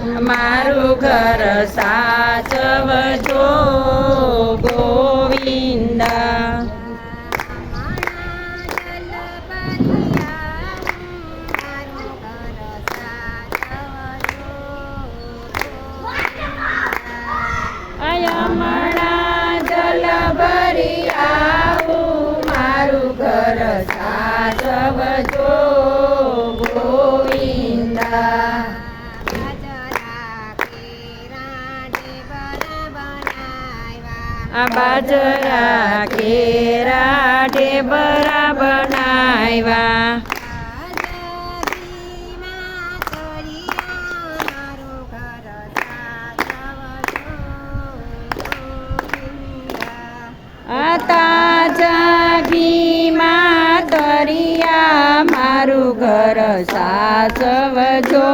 મારું ઘર સાચવજો ગોવિંદા આ બાજરા કેરા ઢેબરા બનાવ્યા ઘર સાચવજો.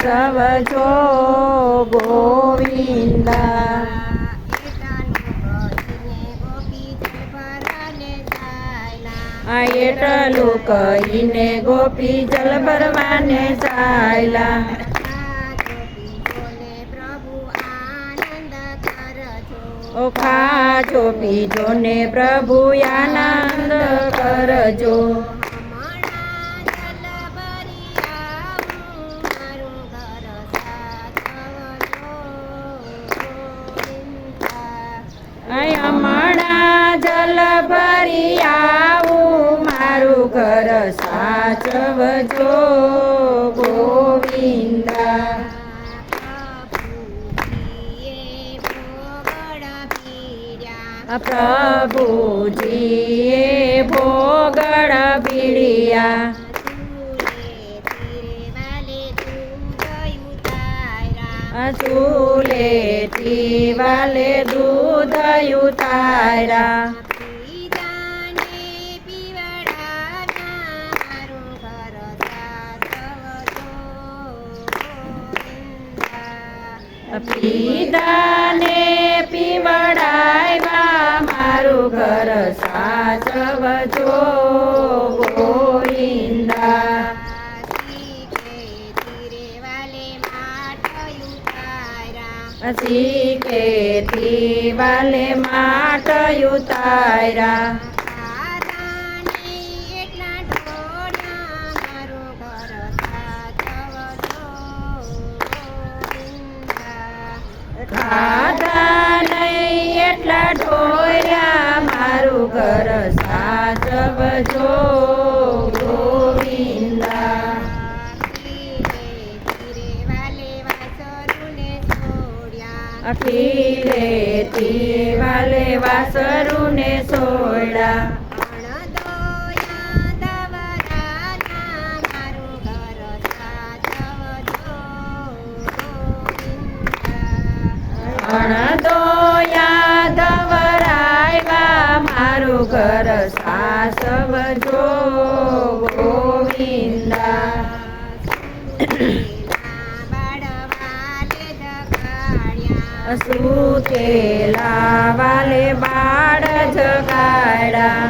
સાસવજો ગોવિંદા. આ એટલું કહીને ગોપી જલ ભરવાને ચાલ્યા ઓ ખાજો પીજો ને પ્રભુ આનંદ કરજો. જલ ભરી આવું મારું ઘર સાચવજો ગોવિંદા. પ્રભુજીએ ભોગળ પીડિયા. ચૂલેથી વાલે દૂધ ઉતાર્યા પીદાને પીવડાવ્યા મારું ઘર સાચવજો પછી કેથી વાલે માટ ઉતાર્યા ખાધા. નહીં એટલા ઢોર્યા મારું ઘર તી વાલે વાસરુને સોડા અણદોયા ધવરાયવા મારું ઘર સાસવજો ગોવિંદા સુતેલા વાલે બાળ જગાડા.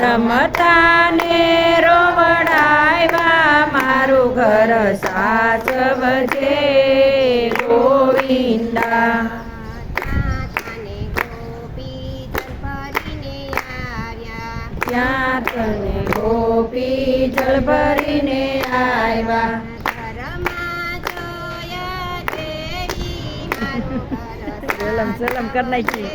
રમતાને રોવડાવ્યા મારું ઘર સાચવજે ગોવિંદા. તને ગોપી જળ ભરીને આવ્યા સલમ સલમ કર નાખી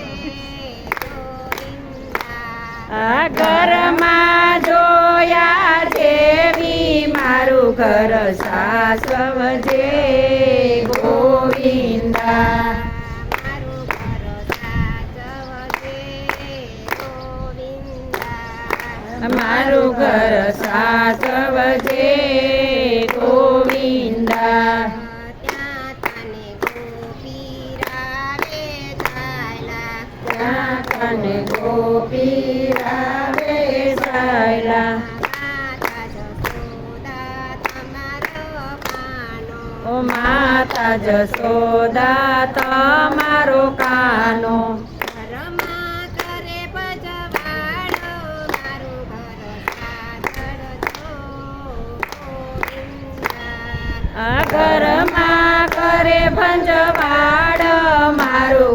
આ ઘરમાં જોયા દેવી મારું ઘર સાસવજે ગોવિંદા મારું ઘર સાચવજે ગોવિંદા. તને ગોપી રાવે સાયલા. ઓ માતા જશોદા તમારો કાનો.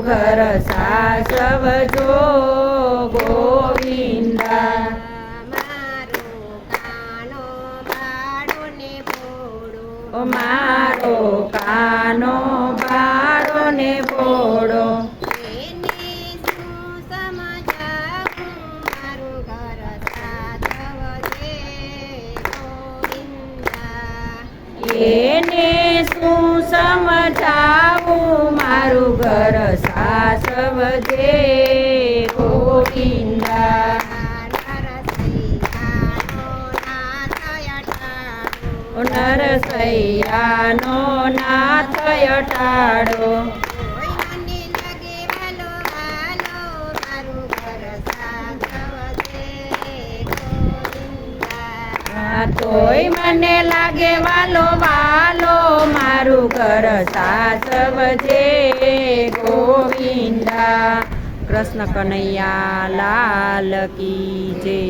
ઘર સાસવજો ગોવિંદા મારો કાનો બાળો ને પોડો એને શું સમજાવું મારું સાસવ જે ગોવિંદા. નરસૈયાનો નાથ અટાડો તોય મને લાગે વાલો વાલો મારું ઘર સાસવજે ગોવિંદા. કૃષ્ણ કનૈયા લાલ કી જય.